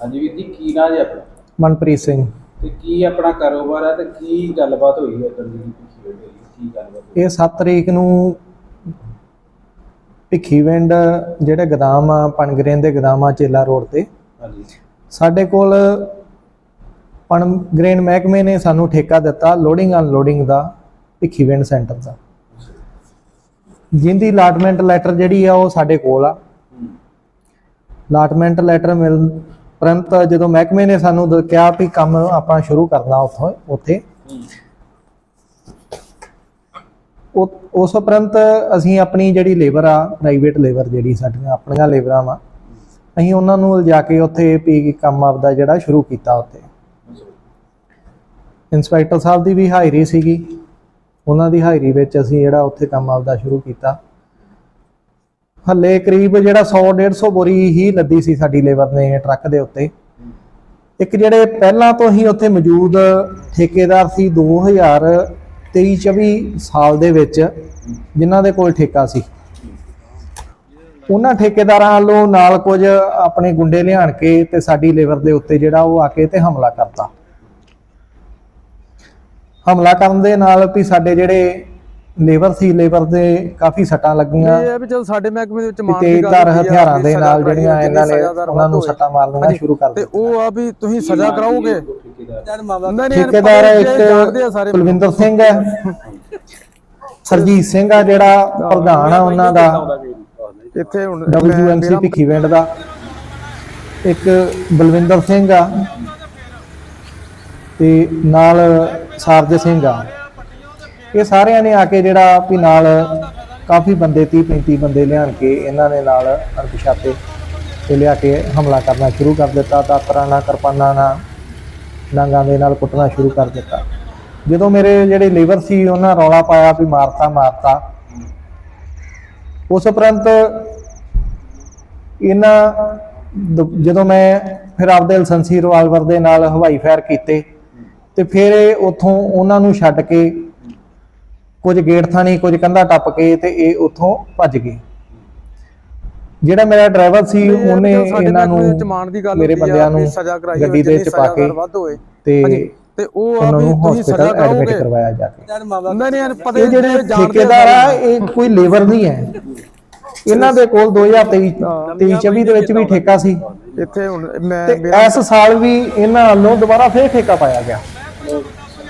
ਹਾਂਜੀ ਵੀਰ ਜੀ ਕੀ ਨਾਂ ਜੀ ਆਪਣਾ? ਮਨਪ੍ਰੀਤ ਸਿੰਘ। ਤੇ ਕੀ ਆਪਣਾ ਕਾਰੋਬਾਰ ਹੈ ਤੇ ਕੀ ਗੱਲਬਾਤ ਹੋਈ ਹੈ ਉਦੋਂ ਦੀ ਪਿੱਛੇ ਹੋਈ ਕੀ ਗੱਲਬਾਤ ਹੋਈ? ਇਹ 7 ਤਰੀਕ ਨੂੰ ਭਿੱਖੀਵਿੰਡ ਜਿਹੜੇ ਗਦਾਮ ਆ ਪਨਗਰੇਨ ਦੇ ਗਦਾਮ ਆ ਚੇਲਾ ਰੋਡ ਤੇ। ਹਾਂਜੀ। ਸਾਡੇ ਕੋਲ ਪਨਗਰੇਨ ਮਹਿਕਮੇ ਨੇ ਸਾਨੂੰ ਠੇਕਾ ਦਿੱਤਾ ਲੋਡਿੰਗ ਅਨਲੋਡਿੰਗ ਦਾ ਭਿੱਖੀਵਿੰਡ ਸੈਂਟਰ ਦਾ। ਜਿੰਦੀ ਅਲਾਟਮੈਂਟ ਲੈਟਰ ਜਿਹੜੀ ਆ ਉਹ ਸਾਡੇ ਕੋਲ ਆ। ਹੂੰ। ਅਲਾਟਮੈਂਟ ਲੈਟਰ ਮਿਲ ਪ੍ਰੰਤ ਜਦੋਂ ਮਹਿਕਮੇ ਨੇ ਸਾਨੂੰ ਕਿਹਾ ਵੀ ਕੰਮ ਆਪਾਂ ਸ਼ੁਰੂ ਕਰਨਾ ਉੱਥੋਂ, ਉੱਥੇ। ਉਸ ਉਪਰੰਤ ਅਸੀਂ ਆਪਣੀ ਜਿਹੜੀ ਲੇਬਰ ਆ, ਪ੍ਰਾਈਵੇਟ ਲੇਬਰ ਜਿਹੜੀ ਸਾਡੀਆਂ, ਆਪਣੀਆਂ ਲੇਬਰਾਂ ਵਾ, ਅਸੀਂ ਉਹਨਾਂ ਨੂੰ ਲਿਜਾ ਕੇ ਉੱਥੇ ਵੀ ਕੰਮ ਆਪਦਾ ਜਿਹੜਾ ਸ਼ੁਰੂ ਕੀਤਾ ਉੱਥੇ। ਇੰਸਪੈਕਟਰ ਸਾਹਿਬ ਦੀ ਵੀ ਹਾਜ਼ਰੀ ਸੀਗੀ। ਉਹਨਾਂ ਦੀ ਹਾਜ਼ਰੀ ਵਿੱਚ ਅਸੀਂ ਜਿਹੜਾ ਉੱਥੇ ਕੰਮ ਆਪਦਾ ਸ਼ੁਰੂ ਕੀਤਾ। ਹੱਲੇ ਕਰੀਬ ਜਿਹੜਾ 100 150 ਬੋਰੀ ਹੀ ਲੱਦੀ ਸੀ ਸਾਡੀ ਲੇਬਰ ਨੇ ਟਰੱਕ ਦੇ ਉੱਤੇ। ਇੱਕ ਜਿਹੜੇ ਪਹਿਲਾਂ ਤੋਂ ਹੀ ਉੱਥੇ ਮੌਜੂਦ ਠੇਕੇਦਾਰ ਸੀ 2023 24 ਸਾਲ ਦੇ ਵਿੱਚ, ਜਿਨ੍ਹਾਂ ਦੇ ਕੋਲ ਠੇਕਾ ਸੀ। ਉਹਨਾਂ ਠੇਕੇਦਾਰਾਂ ਵੱਲੋਂ ਨਾਲ ਕੁਝ ਆਪਣੇ ਗੁੰਡੇ ਲਿਆਣ ਕੇ ਤੇ ਸਾਡੀ ਲੇਬਰ ਦੇ ਉੱਤੇ ਜਿਹੜਾ ਉਹ ਆ ਕੇ ਤੇ ਹਮਲਾ ਕਰਤਾ। ਹਮਲਾ ਕਰਨ ਦੇ ਨਾਲ ਵੀ ਸਾਡੇ ਜਿਹੜੇ ਲੇਬਰ ਸੀ ਲੇਬਰ ਦੇ ਕਾਫੀ ਸੱਟਾਂ ਲੱਗੀਆਂ। ਇਹ ਹੈ ਵੀ ਜਦੋਂ ਸਾਡੇ ਮਹਿਕਮੇ ਦੇ ਵਿੱਚ ਮਾਨ ਦੀ ਗੱਲ ਤੇਜ਼ਧਾਰ ਹਥਿਆਰਾਂ ਦੇ ਨਾਲ ਜਿਹੜੀਆਂ ਇਹਨਾਂ ਨੇ ਉਹਨਾਂ ਨੂੰ ਸੱਟਾਂ ਮਾਰਨੀਆਂ ਸ਼ੁਰੂ ਕਰ ਤੇ ਉਹ ਆ ਵੀ ਤੁਸੀਂ ਸਜ਼ਾ ਕਰਾਓਗੇ? ਠੇਕੇਦਾਰ? ਇੱਕ ਕੁਲਵਿੰਦਰ ਸਿੰਘ ਹੈ। ਸਰਜੀਤ ਸਿੰਘ ਆ ਜਿਹੜਾ ਪ੍ਰਧਾਨ ਆ ਉਹਨਾਂ ਦਾ। ਇੱਥੇ ਹੁਣ WMC ਭਿੱਖੀਵਿੰਡ ਦਾ। ਇੱਕ ਬਲਵਿੰਦਰ ਸਿੰਘ ਆ। ਤੇ ਨਾਲ ਸਾਰਜ ਸਿੰਘ ਆ। ਇਹ ਸਾਰਿਆਂ ਨੇ ਆ ਕੇ ਜਿਹੜਾ ਵੀ ਨਾਲ ਕਾਫੀ ਬੰਦੇ 30 35 ਬੰਦੇ ਲਿਆਣ ਕੇ ਇਹਨਾਂ ਨੇ ਨਾਲ ਅਣਪਛਾਤੇ ਤੇ ਲਿਆ ਕੇ ਹਮਲਾ ਕਰਨਾ ਸ਼ੁਰੂ ਕਰ ਦਿੱਤਾ, ਦਾਤਰਾਂ ਨਾਲ, ਕਿਰਪਾਨਾਂ ਨਾਲ ਡਾਂਗਾਂ ਦੇ ਨਾਲ ਕੁੱਟਣਾ ਸ਼ੁਰੂ ਕਰ ਦਿੱਤਾ। ਜਦੋਂ ਮੇਰੇ ਜਿਹੜੇ ਲੇਬਰ ਸੀ, ਉਹਨਾਂ ਰੌਲਾ ਪਾਇਆ ਵੀ ਮਾਰਤਾ ਮਾਰਤਾ। ਉਸ ਉਪਰੰਤ ਇਹਨਾਂ ਦ- ਜਦੋਂ ਮੈਂ ਫਿਰ ਆਪਦੇ ਲਸੰਸੀ ਰਿਵਾਲਵਰ ਦੇ ਨਾਲ ਹਵਾਈ ਫਾਇਰ ਕੀਤੇ ਤੇ ਫਿਰ ਇਹ ਉੱਥੋਂ ਉਹਨਾਂ ਨੂੰ ਛੱਡ ਕੇ ਕੁਝ ਗੇਟ ਥਾਣੀ ਕੁਝ ਕੰਧਾ ਟੱਪ ਕੇ ਤੇ ਇਹ ਉੱਥੋਂ ਭੱਜ ਗਏ। ਜਿਹੜਾ ਮੇਰਾ ਡਰਾਈਵਰ ਸੀ ਉਹਨੇ ਇਹਨਾਂ ਨੂੰ ਮੇਰੇ ਬੰਦਿਆਂ ਨੂੰ ਗੱਡੀ ਦੇ ਵਿੱਚ ਪਾ ਕੇ ਤੇ ਤੇ ਉਹ ਆ ਵੀ ਤੁਸੀਂ ਸਜ਼ਾ ਕਰਾਓਗੇ ਕਰਵਾਇਆ ਜਾ ਕੇ। ਨਹੀਂ ਨਹੀਂ ਪਤਾ ਇਹ ਜਿਹੜੇ ਠੇਕੇਦਾਰ ਆ ਇਹ ਕੋਈ ਲੇਬਰ ਨਹੀਂ ਹੈ। ਇਹਨਾਂ ਦੇ ਕੋਲ 2023 23 24 ਦੇ ਵਿੱਚ ਵੀ ਠੇਕਾ ਸੀ। ਇੱਥੇ ਹੁਣ ਮੈਂ ਇਸ ਸਾਲ ਵੀ ਇਹਨਾਂ ਵੱਲੋਂ ਦੁਬਾਰਾ ਫੇਰ ਠੇਕਾ ਪਾਇਆ ਗਿਆ।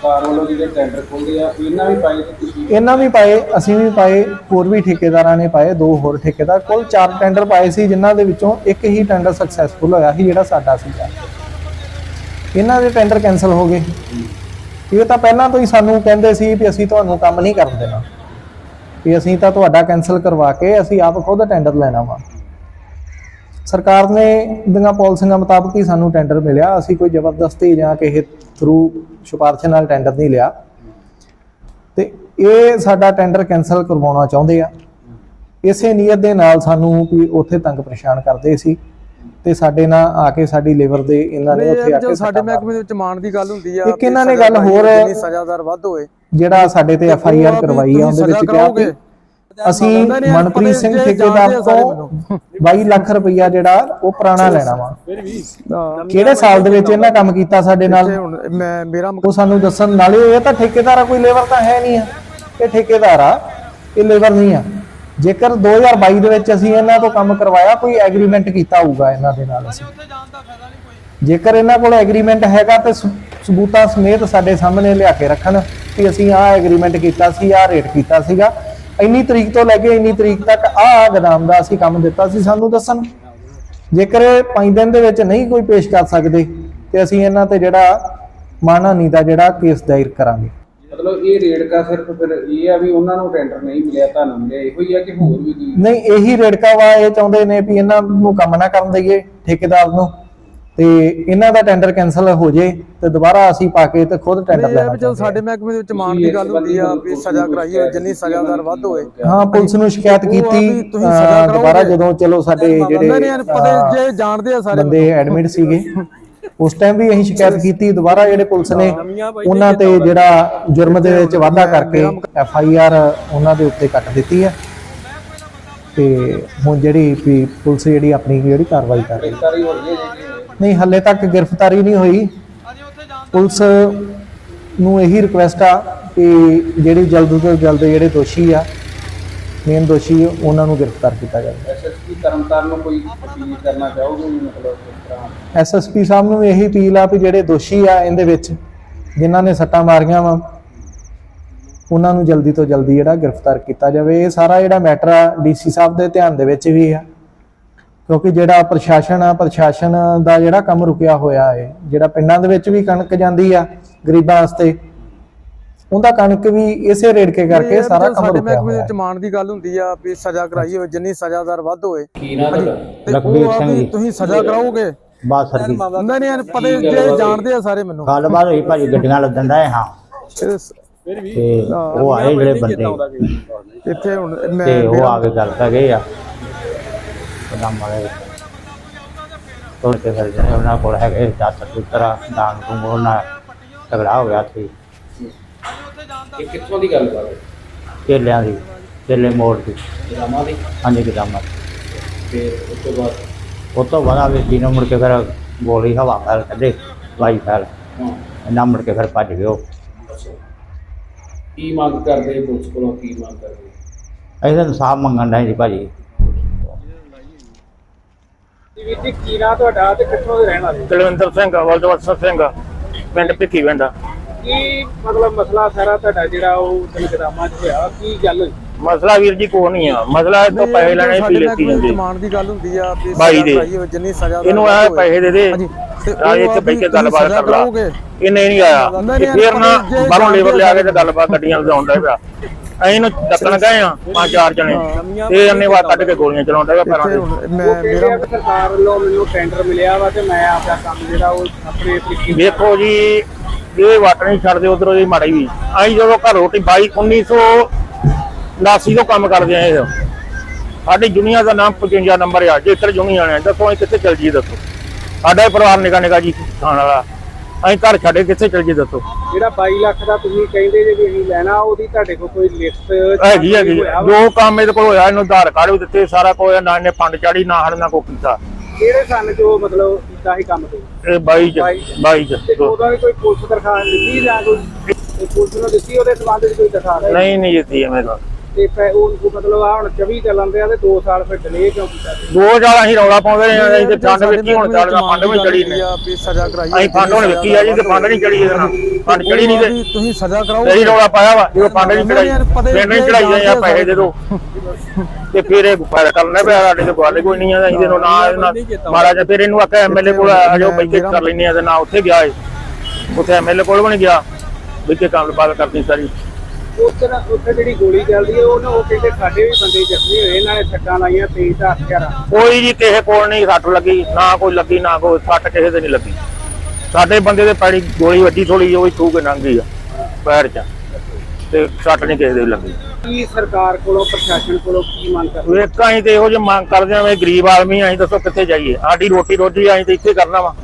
ਸਰਕਾਰ ਵੱਲੋਂ ਜਿਹੜੇ ਟੈਂਡਰ ਖੋਲ੍ਹਦੇ ਆ, ਇਹਨਾਂ ਵੀ ਪਾਏ ਤੇ ਤੁਸੀਂ? ਇਹਨਾਂ ਵੀ ਪਾਏ, ਅਸੀਂ ਵੀ ਪਾਏ, ਹੋਰ ਵੀ ਠੇਕੇਦਾਰਾਂ ਨੇ ਪਾਏ, ਦੋ ਹੋਰ ਠੇਕੇਦਾਰ। ਕੁੱਲ ਚਾਰ ਟੈਂਡਰ ਪਾਏ ਸੀ, ਜਿਨ੍ਹਾਂ ਦੇ ਵਿੱਚੋਂ ਇੱਕ ਹੀ ਟੈਂਡਰ ਸਕਸੈਸਫੁਲ ਹੋਇਆ ਸੀ, ਜਿਹੜਾ ਸਾਡਾ ਸੀਗਾ। ਇਹਨਾਂ ਦੇ ਟੈਂਡਰ ਕੈਨਸਲ ਹੋ ਗਏ। ਇਹ ਤਾਂ ਪਹਿਲਾਂ ਤੋਂ ਹੀ ਸਾਨੂੰ ਕਹਿੰਦੇ ਸੀ ਵੀ ਅਸੀਂ ਤੁਹਾਨੂੰ ਕੰਮ ਨਹੀਂ ਕਰਨ ਦੇਣਾ। ਵੀ ਅਸੀਂ ਤਾਂ ਤੁਹਾਡਾ ਕੈਨਸਲ ਕਰਵਾ ਕੇ ਅਸੀਂ ਆਪ ਖੁਦ ਟੈਂਡਰ ਲੈਣਾ ਵਾ। ਸਰਕਾਰ ਨੇ ਦੀਆਂ ਪਾਲਿਸੀਆਂ ਮੁਤਾਬਕ ਹੀ ਸਾਨੂੰ ਟੈਂਡਰ ਮਿਲਿਆ। ਅਸੀਂ ਕੋਈ ਜ਼ਬਰਦਸਤੀ ਜਾਂ ਕਿਸੇ ਥਰੂ ਸਿਫਾਰਿਸ਼ ਨਾਲ ਟੈਂਡਰ ਨਹੀਂ ਲਿਆ। ਤੇ ਇਹ ਸਾਡਾ ਟੈਂਡਰ ਕੈਨਸਲ ਕਰਵਾਉਣਾ ਚਾਹੁੰਦੇ ਆ। ਇਸੇ ਨੀਅਤ ਦੇ ਨਾਲ ਸਾਨੂੰ ਵੀ ਉੱਥੇ ਤੰਗ ਪਰੇਸ਼ਾਨ ਕਰਦੇ ਸੀ ਤੇ ਸਾਡੇ ਨਾਲ ਆ ਕੇ ਸਾਡੀ ਲੇਬਰ ਦੇ ਇਹਨਾਂ ਨੇ ਉੱਥੇ ਆ ਕੇ ਸਾਡੇ ਮਹਿਕਮੇ ਦੇ ਵਿੱਚ ਮਾਨ ਦੀ ਗੱਲ ਹੁੰਦੀ ਆ ਇੱਕ ਇਹਨਾਂ ਨੇ ਗੱਲ ਹੋਰ- ਸਜ਼ਾਦਾਰ ਵੱਧ ਹੋਏ। ਜਿਹੜਾ ਸਾਡੇ ਤੇ ਐਫ ਆਈ ਆਰ ਕਰਵਾਈ ਆ ਉਹਦੇ ਵਿੱਚ ਕਿਹਾ ਕਿ। ਅਸੀਂ ਮਨਪ੍ਰੀਤ ਸਿੰਘ ਠੇਕੇਦਾਰ ਤੋਂ 22 ਲੱਖ ਰੁਪਈਆ ਜਿਹੜਾ ਉਹ ਪੁਰਾਣਾ ਲੈਣਾ ਵਾ। ਕਿਹੜੇ ਸਾਲ ਦੇ ਵਿੱਚ ਇਹਨਾਂ ਕੰਮ ਕੀਤਾ ਸਾਡੇ ਨਾਲ? ਮੈਂ ਮੇਰਾ ਉਹ ਸਾਨੂੰ ਦੱਸਣ ਨਾਲੇ ਇਹ ਤਾਂ ਠੇਕੇਦਾਰ ਆ ਕੋਈ ਲੇਬਰ ਤਾਂ ਹੈ ਨਹੀਂ ਆ। ਇਹ ਠੇਕੇਦਾਰ ਆ ਇਹ ਲੇਬਰ ਨਹੀਂ ਆ। ਜੇਕਰ 2022 ਦੇ ਵਿੱਚ ਅਸੀਂ ਇਹਨਾਂ ਤੋਂ ਕੰਮ ਕਰਵਾਇਆ ਕੋਈ ਐਗਰੀਮੈਂਟ ਕੀਤਾ ਹੋਊਗਾ ਇਹਨਾਂ ਦੇ ਨਾਲ ਅਸੀਂ। ਜੇਕਰ ਇਹਨਾਂ ਕੋਲ ਐਗਰੀਮੈਂਟ ਹੈਗਾ ਤੇ ਸਬੂ- ਸਬੂਤਾਂ ਸਮੇਤ ਸਾਡੇ ਸਾਹਮਣੇ ਲਿਆ ਕੇ ਰੱਖਣ ਕਿ ਅਸੀਂ ਆਹ ਐਗਰੀਮੈਂਟ ਕੀਤਾ ਸੀ ਆਹ ਰੇਟ ਕੀਤਾ ਸੀਗਾ ਇੰਨੀ ਤਰੀਕ ਤੋਂ ਲੈ ਕੇ ਇੰਨੀ ਤਰੀਕ ਤੱਕ ਆਹ ਗਦਾਮ ਦਾ ਅਸੀਂ ਕੰਮ ਦਿੱਤਾ ਸੀ ਸਾਨੂੰ ਦੱਸਣ। ਜੇਕਰ ਇਹ 5 ਦਿਨ ਦੇ ਵਿੱਚ ਨਹੀਂ ਕੋਈ ਪੇਸ਼ ਕਰ ਸਕਦੇ ਤੇ ਅਸੀਂ ਇਹਨਾਂ ਤੇ ਜਿਹੜਾ ਮਾਨਹਾਨੀ ਦਾ ਜਿਹੜਾ ਕੇਸ ਦਾਇਰ ਕਰਾਂਗੇ। ਮਤਲਬ ਇਹ ਰੇਟ ਕਾ ਸਿਰਫ ਫਿਰ ਇਹ ਆ ਵੀ ਉਹਨਾਂ ਨੂੰ ਟੈਂਡਰ ਨਹੀਂ ਮਿਲਿਆ ਤੁਹਾਨੂੰ ਮਿਲਿਆ ਇਹੋ ਹੀ ਆ ਕਿ ਹੋਰ ਵੀ ਨਹੀਂ ਇਹੀ ਰੇੜਕਾ ਵਾ ਇਹ ਚਾਹੁੰਦੇ ਨੇ ਵੀ ਇਹਨਾਂ ਨੂੰ ਕੰਮ ਨਾ ਕਰਨ ਦਈਏ ਠੇਕੇਦਾਰ ਨੂੰ। ਤੇ ਇਹਨਾਂ ਦਾ ਟੈਂਡਰ ਕੈਨਸਲ ਹੋ ਜੇ ਤੇ ਦੁਬਾਰਾ ਅਸੀਂ ਪਾ ਕੇ ਤੇ ਖੁਦ ਟੈਂਡਰ ਲੈਣਾ ਜਦੋਂ ਸਾਡੇ ਮਹਿਕਮੇ ਦੇ ਵਿੱਚ ਮਾਨ ਦੀ ਗੱਲ ਹੁੰਦੀ ਆ ਵੀ ਸਜ਼ਾ ਕਰਾਈ ਹੋਏ ਜਿੰਨੀ ਸਜ਼ਾਦਾਰ ਵੱਧ ਹੋਏ। ਹਾਂ ਪੁਲਿਸ ਨੂੰ ਸ਼ਿਕਾਇਤ ਕੀਤੀ ਦੁਬਾਰਾ। ਜਦੋਂ ਚਲੋ ਸਾਡੇ ਜਿਹੜੇ ਜੇ ਜਾਣਦੇ ਆ ਸਾਰੇ ਬੰਦੇ ਐਡਮਿਟ ਸੀਗੇ ਉਸ ਟਾਈਮ ਵੀ ਅਸੀਂ ਸ਼ਿਕਾਇਤ ਕੀਤੀ ਦੁਬਾਰਾ ਜਿਹੜੇ ਪੁਲਿਸ ਨੇ ਉਹਨਾਂ ਤੇ ਜਿਹੜਾ ਜੁਰਮ ਦੇ ਵਿੱਚ ਵਾਧਾ ਕਰਕੇ ਐਫ ਆਈ ਆਰ ਉਹਨਾਂ ਦੇ ਉੱਤੇ ਕੱਟ ਦਿੱਤੀ ਹੈ ਤੇ ਹੁਣ ਜਿਹੜੀ ਪੁਲਿਸ ਜਿਹੜੀ ਆਪਣੀ ਜਿਹੜੀ ਕਾਰਵਾਈ ਕਰ ਰਹੀ ਹੈ। ਨਹੀਂ ਹੱਲੇ ਤੱਕ ਗ੍ਰਿਫਤਾਰੀ ਨਹੀਂ ਹੋਈ। ਪੁਲਿਸ ਨੂੰ ਇਹੀ ਰਿਕੁਐਸਟ ਆ ਕਿ ਜਿਹੜੇ ਜਲਦ ਤੋਂ ਜਲਦ ਜਿਹੜੇ ਦੋਸ਼ੀ ਆ ਮੇਨ ਦੋਸ਼ੀ ਉਹਨਾਂ ਨੂੰ ਗ੍ਰਿਫਤਾਰ ਕੀਤਾ ਜਾਵੇ। ਐਸਐਸਪੀ ਤਰਨਤਾਰਨ ਨੂੰ ਕੋਈ ਅਪੀਲ ਕਰਨਾ ਚਾਹੋਗੇ ਮਤਲਬ ਐਸਐਸਪੀ ਸਾਹਿਬ ਨੂੰ ਇਹੀ ਅਪੀਲ ਆ ਵੀ ਜਿਹੜੇ ਦੋਸ਼ੀ ਆ ਇਹਦੇ ਵਿੱਚ ਜਿਨ੍ਹਾਂ ਨੇ ਸੱਟਾਂ ਮਾਰੀਆਂ ਵਾ ਉਹਨਾਂ ਨੂੰ ਜਲਦੀ ਤੋਂ ਜਲਦੀ ਜਿਹੜਾ ਗ੍ਰਿਫਤਾਰ ਕੀਤਾ ਜਾਵੇ। ਇਹ ਸਾਰਾ ਜਿਹੜਾ ਮੈਟਰ ਆ ਡੀਸੀ ਸਾਹਿਬ ਦੇ ਧਿਆਨ ਦੇ ਵਿੱਚ ਵੀ ਆ। ਕਿਉਂਕਿ ਜਿਹੜਾ ਪ੍ਰਸ਼ਾਸਨ ਆ ਪ੍ਰਸ਼ਾਸਨ ਦਾ ਜਿਹੜਾ ਕੰਮ ਰੁਕਿਆ ਹੋਇਆ ਹੈ ਜਿਹੜਾ ਪਿੰਡਾਂ ਦੇ ਵਿੱਚ ਵੀ ਕਣਕ ਜਾਂਦੀ ਆ ਗਰੀਬਾਂ ਵਾਸਤੇ ਉਹਦਾ ਕਣਕ ਵੀ ਇਸੇ ਰੇੜਕੇ ਕਰਕੇ ਸਾਰਾ ਕੰਮ ਸਾਡੇ ਰੁਕਿਆ ਮਹਿਕਮੇ ਹੋਇਆ ਵਿੱਚ ਹੈ ਮਾਨ ਦੀ ਗੱਲ ਹੁੰਦੀ ਆ ਵੀ ਸਜ਼ਾ ਕਰਾਈ ਹੋਵੇ ਜਿੰਨੀ ਸਜ਼ਾਦਾਰ ਵੱਧ ਹੋਏ ਸਿੰਘ ਜੀ। ਤੁਸੀਂ ਸਜ਼ਾ ਕਰਾਓਗੇ? ਬਾਸਰ ਦੀ ਨਹੀਂ ਨਹੀਂ ਪਤਾ ਜੇ ਜਾਣਦੇ ਆ ਸਾਰੇ ਮੈਨੂੰ। ਗੱਲਬਾਤ ਹੋਈ ਭਾਜੀ ਗੱਡੀਆਂ ਲੱਦਣ ਦਾ ਹਾਂ। ਤੇ ਉਹ ਆਏ ਜਿਹੜੇ ਬੰਦੇ। ਇੱਥੇ ਹੁਣ ਮੈਂ ਉਹ ਆ ਕੇ ਗੱਲ ਕਰ ਗਏ ਆ। ਨਾਮ ਵਾਲੇ ਤੋੜ ਕੇ ਫਿਰ ਜਿਹੜੇ ਉਹਨਾਂ ਕੋਲ ਹੈਗੇ ਦਸ ਪੁੱਤਰਾ ਦਾਨ ਤੋਂ ਉਹਨਾਂ ਝਗੜਾ ਹੋ ਗਿਆ ਸੀ ਇਹ ਕਿੱਥੋਂ ਦੀ ਗੱਲ ਕਰ ਰਹੇ ਕੇਲਿਆਂ ਦੀ ਕੇਲੇ ਮੋੜ ਦੀ। ਰਾਮਾ ਦੀ? ਹਾਂਜੀ ਕਿਦਾਮਾ ਤੇ ਉਸ ਤੋਂ ਬਾਅਦ? ਉਹ ਤੋਂ ਬਾਅਦ ਆ ਵੀ ਦਿਨੋਂ ਮੁੜ ਕੇ ਫਿਰ ਗੋਲੀ ਹਵਾ ਫੈਲ ਕੱਢੇ ਵਾਈ ਫੈਲ। ਨਾ ਮੁੜ ਕੇ ਫਿਰ ਭੱਜ ਅੱਛਾ। ਕੀ ਮੰਗ ਕਰਦੇ ਪੁਲਿਸ ਕੋਲੋਂ ਕੀ ਮੰਗ ਕਰਦੇ? ਅਸੀਂ ਤਾਂ ਇਨਸਾਫ ਮੰਗਣ ਦਾ ਜੀ ਭਾਜੀ। ਵੀਰ ਜੀ ਕੀ ਨਾ ਤੁਹਾਡਾ ਤੇ ਕਿੱਥੋਂ ਦੇ ਰਹਿਣ ਵਾਲੇ ਕੁਲਵਿੰਦਰ ਸਿੰਘ ਪਿੰਡ ਭਿੱਖੀ ਪਿੰਡ ਕੀ ਮਤਲਬ ਮਸਲਾ ਸਾਰਾ ਤੁਹਾਡਾ ਜਿਹੜਾ ਉਹ ਤਨਕਦਾਮਾ ਚ ਹੋਇਆ ਕੀ ਗੱਲ ਹੋਈ? ਮਸਲਾ ਵੀਰ ਜੀ ਕੋਈ ਨਹੀਂ ਆ ਮਸਲਾ ਇਹ ਤੋਂ ਪੈਸੇ ਲੈਣੇ ਮਹਿਕਮੇ ਲੈਤੀ ਜਾਂਦੀ ਮਾਨ ਦੀ ਗੱਲ ਹੁੰਦੀ ਆ ਵੀ ਸਜ਼ਾ ਦੇ। ਜਿੰਨੀ ਸਜ਼ਾ ਇਹਨੂੰ ਆ ਪੈਸੇ ਦੇ ਦੇ। ਆ ਇੱਥੇ ਬੈ ਕੇ ਗੱਲਬਾਤ ਕਰ ਲਾ। ਇਹਨੇ ਨਹੀਂ ਆਇਆ। ਨਹੀਂ, ਨਹੀਂ, ਫਿਰ ਨਾ ਜੇ ਬਾਹਰੋਂ ਲੇਬਰ ਲਿਆ ਕੇ ਤੇ ਗੱਲਬਾਤ ਗੱਡੀਆਂ ਲਿਆਉਂਦਾ ਪਿਆ। ਅਸੀਂ ਇਹਨੂੰ ਡੱਕਣ ਗਏ ਆ ਪੰਜ ਚਾਰ ਜਣੇ। ਤੇ ਇਹਨੇ ਵਾ ਕੱਢ ਕੇ ਗੋਲੀਆਂ ਚਲਾਉਂਦਾ ਪਿਆ ਪੈਰਾਂ ਇੱਥੇ ਤੇ। ਹੁਣ ਮੈਂ ਮੇਰਾ ਸਰਕਾਰ ਵੱਲੋਂ ਮੈਨੂੰ ਟੈਂਡਰ ਮਿਲਿਆ ਵਾ ਤੇ ਮੈਂ ਆਪਦਾ ਕੰਮ ਜਿਹੜਾ ਉਹ ਆਪਣੇ ਤਰੀਕੇ ਵੇਖੋ ਜੀ ਇਹ ਵਾਟ ਨਹੀਂ ਛੱਡਦੇ ਉਧਰੋਂ ਦੀ ਮਾੜੀ ਵੀ। ਅਸੀਂ ਜਦੋਂ ਘਰ ਰੋਟੀ 22 1989 ਤੋਂ ਕੰਮ ਕਰਦੇ ਆਏ ਸਾਡੀ ਦੁਨੀਆ ਦਾ ਨਾਮ 55 ਨੰਬਰ ਆ ਜੇਕਰ ਜੁਨੀਆ ਨੇ। ਦੱਸੋ ਕਿੱਥੇ ਚਲ ਜੀ ਦੱਸੋ। ਸਾਡਾ ਹੀ ਪਰਿਵਾਰ ਨਿਕਾ ਨਿਕਾ ਜੀ ਖਾਣ ਵਾਲਾ। ਅਸੀਂ ਘਰ ਛੱਡੇ ਕਿੱਥੇ ਚਲ ਜੀ ਦੱਸੋ? ਜਿਹੜਾ 22 ਲੱਖ ਦਾ ਤੁਸੀਂ ਕਹਿੰਦੇ ਜੇ ਵੀ ਅਸੀਂ ਲੈਣਾ ਉਹਦੀ ਤੁਹਾਡੇ ਕੋਲ ਕੋਈ ਲਿਸਟ ਹੈਗੀ ਹੈਗੀ। ਜੋ ਕੰਮ ਇਹਦੇ ਕੋਲ ਹੋਇਆ ਇਹਨੂੰ ਆਧਾਰ ਕਾਰਡ ਵੀ ਦਿੱਤੇ ਸਾਰਾ ਕੁਝ ਨਾ ਇਹਨੇ ਫੰਡ ਚਾੜੀ ਨਾ ਨਾਲ ਕੋਈ ਕੀਤਾ। ਕਿਹੜੇ ਸਨ ਜੋ ਮਤਲਬ ਕੀਤਾ ਸੀ ਕੰਮ ਤੇ ਇਹ 22 ਚ 22 ਚ। ਤੇ ਉਹਦਾ ਵੀ ਕੋਈ ਪੁਲਿਸ ਦਰਖਾਸਤ ਦਿੱਤੀ ਜਾਂ ਕੋਈ ਪੁਲਿਸ ਨੂੰ ਦਿੱਤੀ ਉਹਦੇ ਸੰਬੰਧ ਵਿੱਚ ਕੋਈ ਦਰਖਾਸਤ? ਨਹੀਂ ਨਹੀਂ ਦਿੱਤੀ ਐਵੇਂ ਦਾ ਤੇ ਪੈ- ਉਹ ਮਤਲਬ ਆ ਹੁਣ 24 ਚੱਲਣ ਦੇ ਆ ਤੇ 2 ਸਾਲ ਫਿਰ ਡਿਲੇ ਕਿਉਂ ਕੀਤਾ ਸੀ? ਦੋ ਅਸੀਂ ਰੌਲਾ ਪਾਉਂਦੇ ਰਹੇ ਹਾਂ ਅਸੀਂ ਤੇ ਫੰਡ ਵਿੱਚ ਹੀ ਹੁਣ ਸਾਡੇ ਚੱਲਦਾ ਫੰਡ ਵੀ ਚੜੀ ਨੇ। ਆ ਵੀ ਸਜ਼ਾ ਕਰਾਈ ਅਸੀਂ ਫੰਡ ਹੁਣ ਵੇਖੀ ਆ ਜੀ ਤੇ ਫੰਡ ਨਹੀਂ ਚੜੀ ਇਹਦੇ ਨਾਲ। ਫੰਡ ਚੜੀ ਨਹੀਂ ਤੇ ਤੁਸੀਂ ਸਜ਼ਾ ਕਰਾਓਗੇ ਤੇਰੀ ਰੌਲਾ ਪਾਇਆ ਵਾ ਜਦੋਂ ਫੰਡ ਨਹੀਂ ਚੜਾਈ। ਪਿੰਡ ਨਹੀਂ ਚੜਾਈ ਆ ਪੈਸੇ ਦੇ ਦੋ। ਤੇ ਫਿਰ ਇਹ ਫਾਇਦਾ ਕਰਨਾ ਪਿਆ ਸਾਡੇ ਤੇ ਗੱਲ ਕੋਈ ਨਹੀਂ ਆ ਅਸੀਂ ਇਹਨੂੰ ਨਾ ਇਹਦੇ ਨਾਲ ਮਾਰਾ ਜਾ ਫਿਰ ਇਹਨੂੰ ਆਖਿਆ ਐਮਐਲਏ ਕੋਲ ਆ ਜਾਓ ਕੇ ਕਰ ਲੈਨੇ ਆ ਤੇ ਨਾ ਉੱਥੇ ਗਿਆ ਏ ਉੱਥੇ ਐਮਐਲਏ ਕੋਲ ਵੀ ਨਹੀਂ ਗਿਆ। ਵੀ ਕੇ ਕੰਮ ਬਾਤ ਕਰਨੀ ਸਾਰੀ। ਉਸ ਤਰ੍ਹਾਂ ਉੱਥੇ ਜਿਹੜੀ ਗੋਲੀ ਚੱਲਦੀ ਹੈ ਉਹ ਨਾ ਉਹ ਕਹਿੰਦੇ ਸਾਡੇ ਵੀ ਬੰਦੇ ਜ਼ਖਮੀ ਹੋਏ ਇਹਨਾਂ ਨੇ ਸੱਟਾਂ ਲਾਈਆਂ ਤੇਜ਼ ਦਾ ਹਥਿਆਰਾਂ। ਕੋਈ ਜੀ ਕਿਸੇ ਕੋਲ ਨਹੀਂ ਸੱਟ ਲੱਗੀ ਨਾ ਕੋਈ ਲੱਗੀ ਨਾ ਕੋਈ ਸੱਟ ਕਿਸੇ ਦੇ ਨਹੀਂ ਲੱਗੀ। ਸਾਡੇ ਬੰਦੇ ਦੇ ਪੈੜੀ ਗੋਲੀ ਵੱਜੀ ਥੋੜੀ ਉਹ ਹੀ ਖੂਹ ਕੇ ਲੰਘ ਗਈ ਆ ਪੈਰ 'ਚ। ਤੇ ਸੱਟ ਨਹੀਂ ਕਿਸੇ ਦੇ ਵੀ ਲੱਗੀ। ਕੀ ਸਰਕਾਰ ਕੋਲੋਂ ਪ੍ਰਸ਼ਾਸਨ ਕੋਲੋਂ ਕੀ ਮੰਗ ਕਰਦੇ ਵੇਖਾਂ ਅਸੀਂ ਤੇ ਇਹੋ ਜਿਹੇ ਮੰਗ ਕਰਦੇ ਆਂ ਵੀ ਗਰੀਬ ਆਦਮੀ ਆਂ, ਅਸੀਂ ਦੱਸੋ ਕਿੱਥੇ ਜਾਈਏ? ਸਾਡੀ ਰੋਟੀ ਰੋਜੀ ਅਸੀਂ ਤੇ ਇੱਥੇ ਕਰਨਾ ਵਾ।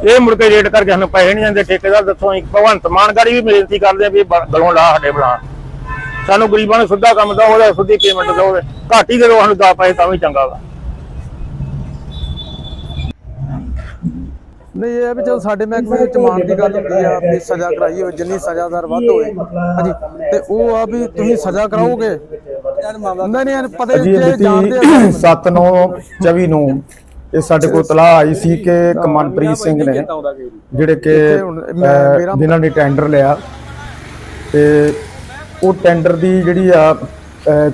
ਇਹ ਮੁੜ ਕੇ ਰੇਟ ਕਰਕੇ ਸਾਨੂੰ ਪੈਸੇ ਨਹੀਂ ਦਿੰਦੇ ਠੇਕੇਦਾਰ ਦੱਸੋ ਅਸੀਂ ਭਗਵੰਤ ਮਾਨਗਾਰੀ ਵੀ ਬੇਨਤੀ ਕਰਦੇ ਆਂ ਵੀ ਗਲੋਂ ਲਾ ਸਾਡੇ ਬਣਾ ਸਾਨੂੰ ਗਰੀਬਾਂ ਨੂੰ ਸਿੱਧਾ ਕੰਮ ਦੋ ਉਹਦਾ ਸਿੱਧੀ ਪੇਮੈਂਟ ਦੋ ਉਹਦੇ ਘੱਟ ਹੀ ਦੇ ਦਿਓ ਸਾਨੂੰ 10 ਪੈਸੇ ਤਾਂ ਵੀ ਚੰਗਾ ਵਾ। ਨਹੀਂ ਇਹ ਵੀ ਜਦੋਂ ਸਾਡੇ ਮਹਿਕਮੇ ਵਿੱਚ ਮਾਨ ਦੀ ਗੱਲ ਹੁੰਦੀ ਆ ਵੀ ਸਜ਼ਾ ਕਰਾਈ ਹੋਵੇ ਜਿੰਨੀ ਸਜ਼ਾਦਾਰ ਵੱਧ ਹੋਏ ਹਾਂਜੀ ਤੇ ਉਹ ਆ ਵੀ ਤੁਸੀਂ ਸਜ਼ਾ ਕਰਾਓਗੇ? ਨਹੀਂ ਨਹੀਂ ਪਤਾ ਜੀ ਜਾਣਦੇ ਆ ਸਾਰੇ ਬੀਤੀ 7 9 24 ਨੂੰ ਇਹ ਸਾਡੇ ਕੋਲ ਤਲਾਹ ਆਈ ਸੀ ਕਿ ਕਮਨਪ੍ਰੀਤ ਸਿੰਘ ਨੇ ਜਿਹੜੇ ਕਿ ਜਿਨ੍ਹਾਂ ਨੇ ਟੈਂਡਰ ਲਿਆ ਤੇ ਉਹ ਟੈਂਡਰ ਦੀ ਜਿਹੜੀ ਆ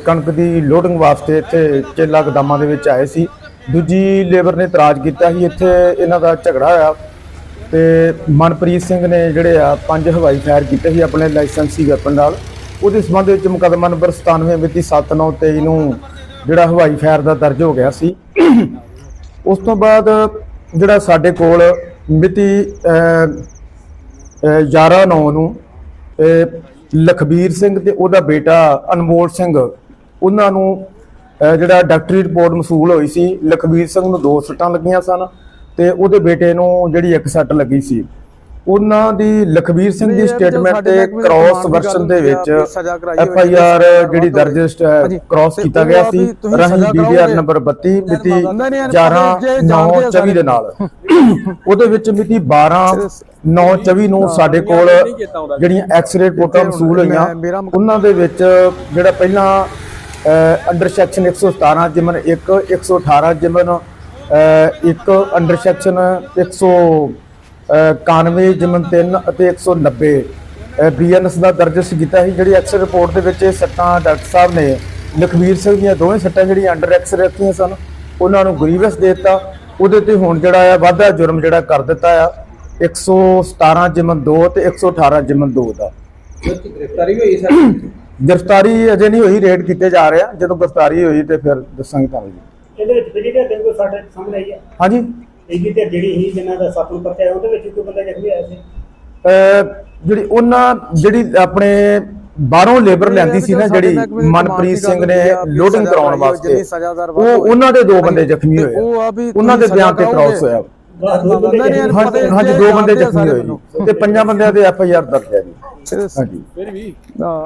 ਕਣਕ ਦੀ ਲੋਡਿੰਗ ਵਾਸਤੇ ਇੱਥੇ ਚੇਲਾ ਗਦਾਮਾਂ ਦੇ ਵਿੱਚ ਆਏ ਸੀ। ਦੂਜੀ ਲੇਬਰ ਨੇ ਇਤਰਾਜ਼ ਕੀਤਾ ਸੀ ਇੱਥੇ ਇਹਨਾਂ ਦਾ ਝਗੜਾ ਹੋਇਆ ਤੇ ਮਨਪ੍ਰੀਤ ਸਿੰਘ ਨੇ ਜਿਹੜੇ ਆ ਪੰਜ ਹਵਾਈ ਫਾਇਰ ਕੀਤੇ ਸੀ ਆਪਣੇ ਲਾਇਸੈਂਸੀ ਵੈਪਨ ਨਾਲ। ਉਹਦੇ ਸੰਬੰਧ ਵਿੱਚ ਮੁਕੱਦਮਾ ਨੰਬਰ 97 ਮਿਤੀ 7923 ਨੂੰ ਜਿਹੜਾ ਹਵਾਈ ਫਾਇਰ ਦਾ ਦਰਜ ਹੋ ਗਿਆ ਸੀ। ਉਸ ਤੋਂ ਬਾਅਦ ਜਿਹੜਾ ਸਾਡੇ ਕੋਲ ਮਿਤੀ 11 9 ਨੂੰ ਲਖਬੀਰ ਸਿੰਘ ਤੇ ਉਹਦਾ ਬੇਟਾ ਅਨਮੋਲ ਸਿੰਘ, ਉਹਨਾਂ ਨੂੰ ਜਿਹੜਾ ਡਾਕਟਰੀ ਰਿਪੋਰਟ ਮਸੂਲ ਹੋਈ ਸੀ, ਲਖਬੀਰ ਸਿੰਘ ਨੂੰ ਦੋ ਸੱਟਾਂ ਲੱਗੀਆਂ ਸਨ ਤੇ ਉਹਦੇ ਬੇਟੇ ਨੂੰ ਜਿਹੜੀ ਇੱਕ ਸੱਟ ਲੱਗੀ ਸੀ। ਉਹਨਾਂ ਦੀ ਲਖਵੀਰ ਸਿੰਘ ਦੀ ਸਟੇਟਮੈਂਟ ਤੇ ਕ੍ਰਾਸ ਵਰਸ਼ਨ ਦੇ ਵਿੱਚ ਐਫ ਆਈ ਆਰ ਜਿਹੜੀ ਦਰਜ। ਕ੍ਰਾਸ ਕੀਤਾ ਗਿਆ ਸੀ ਰਾਹੀਂ ਕਰਾਓਗੇ। ਨੰਬਰ 32 ਮਿਤੀ ਨਹੀਂ, ਨਹੀਂ, 11 ਜੇ 9 ਜਾਣਦੇ ਆ 24 ਦੇ ਨਾਲ। ਉਹਦੇ ਵਿੱਚ ਮਿਤੀ 12 9 24 ਨੂੰ ਸਾਡੇ ਕੋਲ ਜਿਹੜੀਆਂ ਐਕਸ-ਰੇ ਰਿਪੋਰਟਾਂ ਮਸੂਲ ਹੋਈਆਂ ਉਹਨਾਂ ਦੇ ਵਿੱਚ ਜਿਹੜਾ ਪਹਿਲਾਂ ਅੰਡਰ ਸੈਕਸ਼ਨ 117 ਜਿਮਨ 1 118 ਜਿਮਨ 1 ਅੰਡਰ ਸੈਕਸ਼ਨ 191 ਜਿਮਨ 3 ਅਤੇ 190 ਬੀਐਨਐਸ ਦਾ ਦਰਜ ਸੀ ਕੀਤਾ ਸੀ ਜਿਹੜੀ ਐਕਸ ਰਿਪੋਰਟ ਦੇ ਵਿੱਚ ਇਹ ਸੱਟਾਂ ਡਾਕਟਰ ਸਾਹਿਬ ਨੇ ਲਖਵੀਰ ਸਿੰਘ ਦੀਆਂ ਦੋਵੇਂ ਸੱਟਾਂ ਜਿਹੜੀਆਂ ਅੰਡਰ ਐਕਸ ਰੱਖੀਆਂ ਸਨ ਉਹਨਾਂ ਨੂੰ ਗਰੀਵਸ ਦੇ ਦਿੱਤਾ ਉਹਦੇ ਤੇ ਹੁਣ ਜਿਹੜਾ ਆ ਵਾਧਾ ਜੁਰਮ ਜਿਹੜਾ ਕਰ ਦਿੱਤਾ ਆ 117 ਜਿਮਨ 2 ਤੇ 118 ਜਿਮਨ 2 ਦਾ ਗ੍ਰਿਫਤਾਰੀ ਹੋਈ ਸਰ? ਗ੍ਰਿਫਤਾਰੀ ਅਜੇ ਨਹੀਂ ਹੋਈ ਰੇਡ ਕੀਤੇ ਜਾ ਰਹੇ ਆ ਜਦੋਂ ਗ੍ਰਿਫਤਾਰੀ ਹੋਈ ਤੇ ਫਿਰ ਦੱਸਾਂਗੇ ਤੁਹਾਨੂੰ। ਜੀ ਇਹਦੇ ਵਿੱਚ ਜਿਹੜੀ ਤੇ ਕੋਈ ਸਾਡੇ ਸਾਹਮਣੇ ਆਈ ਹੈ ਹਾਂਜੀ। ਇਹਦੀ ਤੇ ਜਿਹੜੀ ਹੀ ਜਿਨ੍ਹਾਂ ਦਾ ਸੱਤ ਨੂੰ ਪਰਚਾ ਹੈ ਉਹਦੇ ਵਿੱਚ ਕੋਈ ਬੰਦਾ ਜ਼ਖਮੀ ਹੋਇਆ ਸੀ? ਅਹ ਜਿਹੜੀ ਉਹਨਾਂ ਜਿਹੜੀ ਆਪਣੇ ਬਾਹਰੋਂ ਲੇਬਰ ਲੈਂਦੀ ਸੀ ਨਾ ਜਿਹੜੀ ਮਨਪ੍ਰੀਤ ਸਿੰਘ ਨੇ ਲੋਡਿੰਗ ਕਰਾਉਣ ਵਾਸਤੇ। ਉਹ ਉਹਨਾਂ ਦੇ ਦੋ ਬੰਦੇ ਜ਼ਖਮੀ ਹੋਏ ਉਹ ਆ। ਆ ਵੀ ਉਹਨਾਂ ਦੇ ਬਿਆਨ ਤੇ ਕ੍ਰਾਸ ਹੋਇਆ। ਹਾਂਜੀ ਦੋ ਬੰਦੇ ਜ਼ਖਮੀ ਹੋਏ ਜੀ। ਤੇ ਪੰਜਾਂ ਬੰਦਿਆਂ ਦੇ ਐਫ ਆਈ ਆਰ ਦਰਜ ਹੈ ਜੀ। ਹਾਂਜੀ। ਫਿਰ ਵੀ? ਹਾਂ।